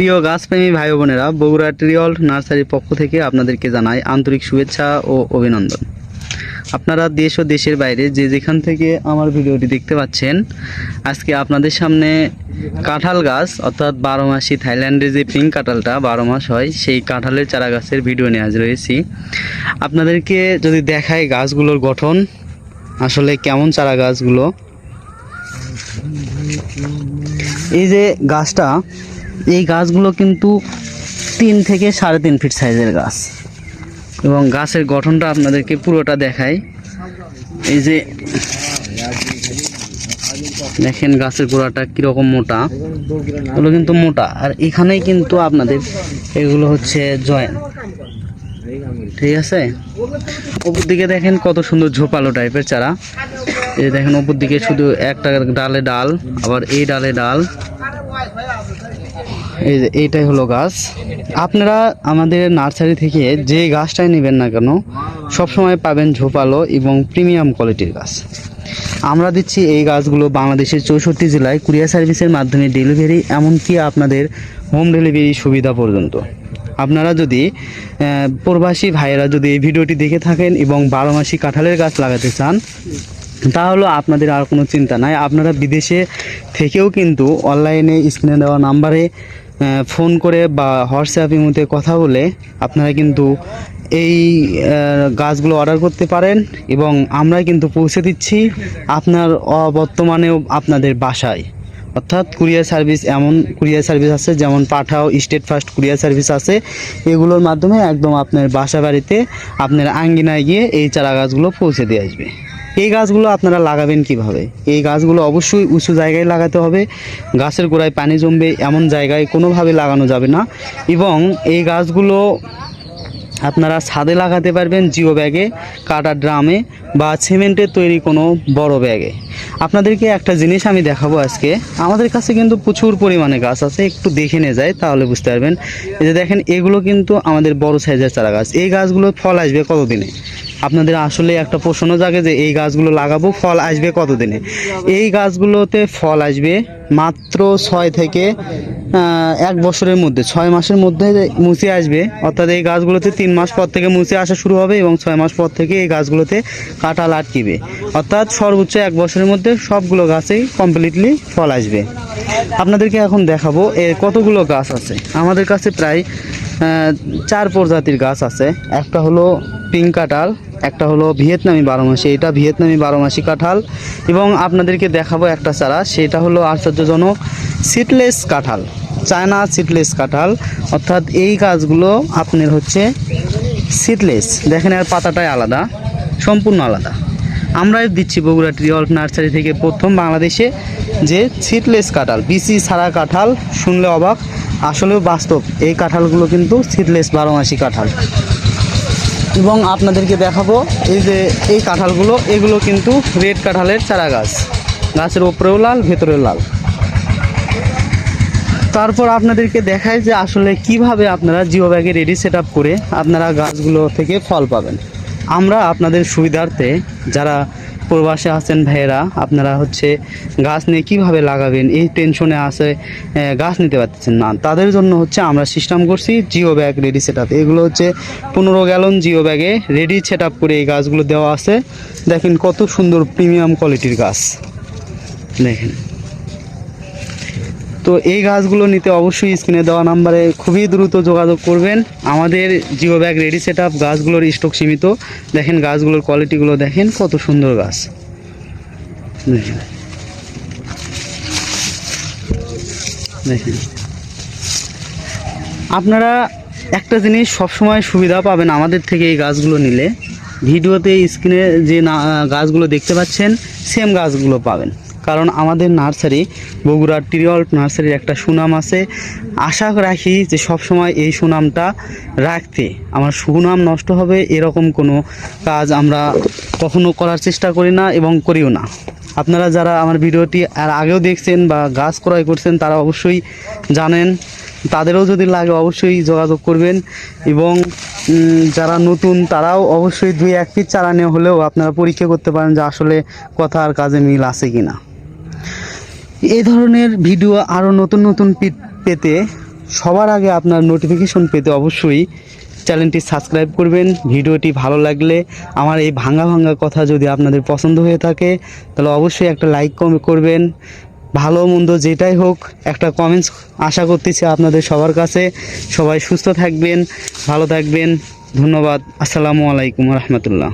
প্রিয় গাছপ্রেমী ভাই বোনেরা বগুড়া ট্রিয়ল নার্সারির পক্ষ থেকে আপনাদেরকে জানাই আন্তরিক শুভেচ্ছা ও অভিনন্দন। আপনারা দেশ ও দেশের বাইরে যে যেখান থেকে আমার ভিডিওটি দেখতে পাচ্ছেন, আজকে আপনাদের সামনে কাঁঠাল গাছ, অর্থাৎ বারো মাসি থাইল্যান্ডে যে পিঙ্ক কাঁঠালটা, বারো মাস হয়, সেই কাঁঠালের চারা গাছের ভিডিও নিয়ে আজ রয়েছি আপনাদেরকে যদি দেখায় গাছগুলোর গঠন, আসলে কেমন চারা গাছগুলো? এই যে গাছটা এই গাছগুলো কিন্তু তিন থেকে সাড়ে তিন ফিট সাইজের গাছ। এবং গাছের গঠনটা আপনাদেরকে পুরোটা দেখাই। এই যে দেখেন গাছের গোড়াটা কীরকম মোটা। এগুলো কিন্তু মোটা। আর এখানেই কিন্তু আপনাদের এগুলো হচ্ছে জয়েন। ঠিক আছে? উপর দিকে দেখেন কত সুন্দর ঝোপালো টাইপের চারা। এই দেখেন উপর দিকে শুধু একটা ডালে ডাল, আবার এই ডালে ডাল। এই যে এইটাই হলো গাছ। আপনারা আমাদের নার্সারি থেকে যে গাছটাই নেবেন না কেন, সবসময় পাবেন ঝোপালো এবং প্রিমিয়াম কোয়ালিটির গাছ। আমরা দিচ্ছি এই গাছগুলো বাংলাদেশের চৌষট্টি জেলায় কুরিয়ার সার্ভিসের মাধ্যমে ডেলিভারি, এমনকি আপনাদের হোম ডেলিভারি সুবিধা পর্যন্ত। আপনারা যদি প্রবাসী ভাইয়েরা যদি এই ভিডিওটি দেখে থাকেন এবং বারো মাসি কাঁঠালের গাছ লাগাতে চান, তাহলে আপনাদের আর কোনো চিন্তা নাই। আপনারা বিদেশে থেকেও কিন্তু অনলাইনে স্ক্রিনে দেওয়া নাম্বারে ফোন করে বা হোয়াটসঅ্যাপ ইমোতে কথা বলে আপনারা কিন্তু এই গাছগুলো অর্ডার করতে পারেন এবং আমরা কিন্তু পৌঁছে দিচ্ছি আপনার বর্তমানেও আপনাদের বাসায়। অর্থাৎ কুরিয়ার সার্ভিস এমন কুরিয়ার সার্ভিস আছে, যেমন Pathao, Steadfast courier service আছে। এগুলোর মাধ্যমে একদম আপনার বাসা বাড়িতে আপনার আঙ্গিনায় গিয়ে এই চারা গাছগুলো পৌঁছে দিয়ে আসবে। এই গাছগুলো আপনারা লাগাবেন কীভাবে? এই গাছগুলো অবশ্যই উঁচু জায়গায় লাগাতে হবে। গাছের গোড়ায় পানি জমবে, এমন জায়গায় কোনোভাবে লাগানো যাবে না। এবং এই গাছগুলো আপনারা ছাদে লাগাতে পারবেন জিও ব্যাগে, কাটা ড্রামে বা সিমেন্টের তৈরি কোনো বড় ব্যাগে। আপনাদেরকে একটা জিনিস আমি দেখাবো আজকে। আমাদের কাছে কিন্তু প্রচুর পরিমাণে গাছ আছে, একটু দেখে নিয়ে যায় তাহলে বুঝতে পারবেন। এই যে দেখেন, এগুলো কিন্তু আমাদের বড় সাইজের চারা গাছ এই গাছগুলো ফল আসবে কতদিনে? আপনাদের আসলে একটা প্রশ্ন জাগে যে এই গাছগুলো লাগাবো, ফল আসবে কতদিনে? এই গাছগুলোতে ফল আসবে মাত্র ছয় থেকে এক বছরের মধ্যে, ছয় মাসের মধ্যে মুছে আসবে। অর্থাৎ এই গাছগুলোতে তিন মাস পর থেকে মুছে আসা শুরু হবে এবং ছয় মাস পর থেকে এই গাছগুলোতে কাঁঠাল আটকিবে অর্থাৎ সর্বোচ্চ এক বছরের মধ্যে সবগুলো গাছেই কমপ্লিটলি ফল আসবে। আপনাদেরকে এখন দেখাবো এর কতগুলো গাছ আছে। আমাদের কাছে প্রায় চার প্রজাতির গাছ আছে। একটা হলো পিঙ্ক কাঁঠাল, একটা হলো ভিয়েতনামি বারো মাসি এটা ভিয়েতনামি বারো মাসি কাঁঠাল এবং আপনাদেরকে দেখাবো একটা চারা, সেটা হলো আশ্চর্যজনক সিটলেস কাঁঠাল, চায়না সিটলেস কাঁঠাল। অর্থাৎ এই গাছগুলো আপনার হচ্ছে সিটলেস। দেখেন, এর পাতাটাই আলাদা, সম্পূর্ণ আলাদা। আমরাই দিচ্ছি বগুড়া ট্রি অল্প নার্সারি থেকে প্রথম বাংলাদেশে যে সিটলেস কাঁঠাল, বিসি ছাড়া কাঁঠাল, শুনলে অবাক। আসলেও বাস্তব, এই কাঁঠালগুলো কিন্তু সিডলেস বারো মাসি কাঁঠাল। এবং আপনাদেরকে দেখাবো, এই যে এই কাঁঠালগুলো, এগুলো কিন্তু রেড কাঁঠালের চারা গাছ গাছের ওপরেও লাল, ভেতরেও লাল। তারপর আপনাদেরকে দেখায় যে আসলে কীভাবে আপনারা জিও ব্যাগে রেডি সেট করে আপনারা গাছগুলো থেকে ফল পাবেন। আমরা আপনাদের সুবিধার্থে যারা প্রবাসে আছেন ভাইয়েরা, আপনারা হচ্ছে গাছ নিয়ে কীভাবে লাগাবেন? এই টেনশনে আসে গাছ নিতে পারতেছেন না। তাদের জন্য হচ্ছে আমরা সিস্টেম করছি জিও ব্যাগ রেডি সেট এগুলো হচ্ছে পনেরো গ্যালন জিও ব্যাগে রেডি সেট আপ করে এই গাছগুলো দেওয়া আছে। দেখেন কত সুন্দর প্রিমিয়াম কোয়ালিটির গাছ। দেখেন। তো এই গাছগুলো নিতে অবশ্যই স্ক্রিনে দেওয়া নাম্বারে খুবই দ্রুত যোগাযোগ করবেন। আমাদের geo bag ready set up গাছগুলোর স্টক সীমিত। দেখেন গাছগুলোর কোয়ালিটিগুলো দেখেন, কত সুন্দর গাছ। দেখেন। দেখেন। আপনারা একটা জিনিস সবসময় সুবিধা পাবেন আমাদের থেকে এই গাছগুলো নিলে। ভিডিওতে স্ক্রিনে যে গাছগুলো দেখতে পাচ্ছেন, সেম গাছগুলো পাবেন। কারণ আমাদের নার্সারি বগুড়ার টিরিয়ল নার্সারির একটা সুনাম আছে। আশা রাখি যে সবসময় এই সুনামটা রাখতে। আমার সুনাম নষ্ট হবে এরকম কোনো কাজ আমরা কখনো করার চেষ্টা করি না এবং করিও না। আপনারা যারা আমার ভিডিওটি আর আগেও দেখছেন বা গাছ ক্রয় করছেন, তারা অবশ্যই জানেন। তাদেরও যদি লাগে অবশ্যই যোগাযোগ করবেন এবং যারা নতুন, তারাও অবশ্যই দুই এক পিস চারা নিয়ে হলেও আপনারা পরীক্ষা করতে পারেন যে আসলে কথা আর কাজে মিল আছে কিনা। এই ধরনের ভিডিও আরও নতুন নতুন পেতে সবার আগে আপনার নোটিফিকেশন পেতে অবশ্যই চ্যানেলটি সাবস্ক্রাইব করবেন। ভিডিওটি ভালো লাগলে আমার এই ভাঙা ভাঙা কথা যদি আপনাদের পছন্দ হয়ে থাকে, তাহলে অবশ্যই একটা লাইক করবেন। ভালো মন্দ যেটাই হোক, একটা কমেন্টস আশা করতেছি আপনাদের সবার কাছে। সবাই সুস্থ থাকবেন, ভালো থাকবেন। ধন্যবাদ। আসসালামু আলাইকুম রহমতুল্লাহ।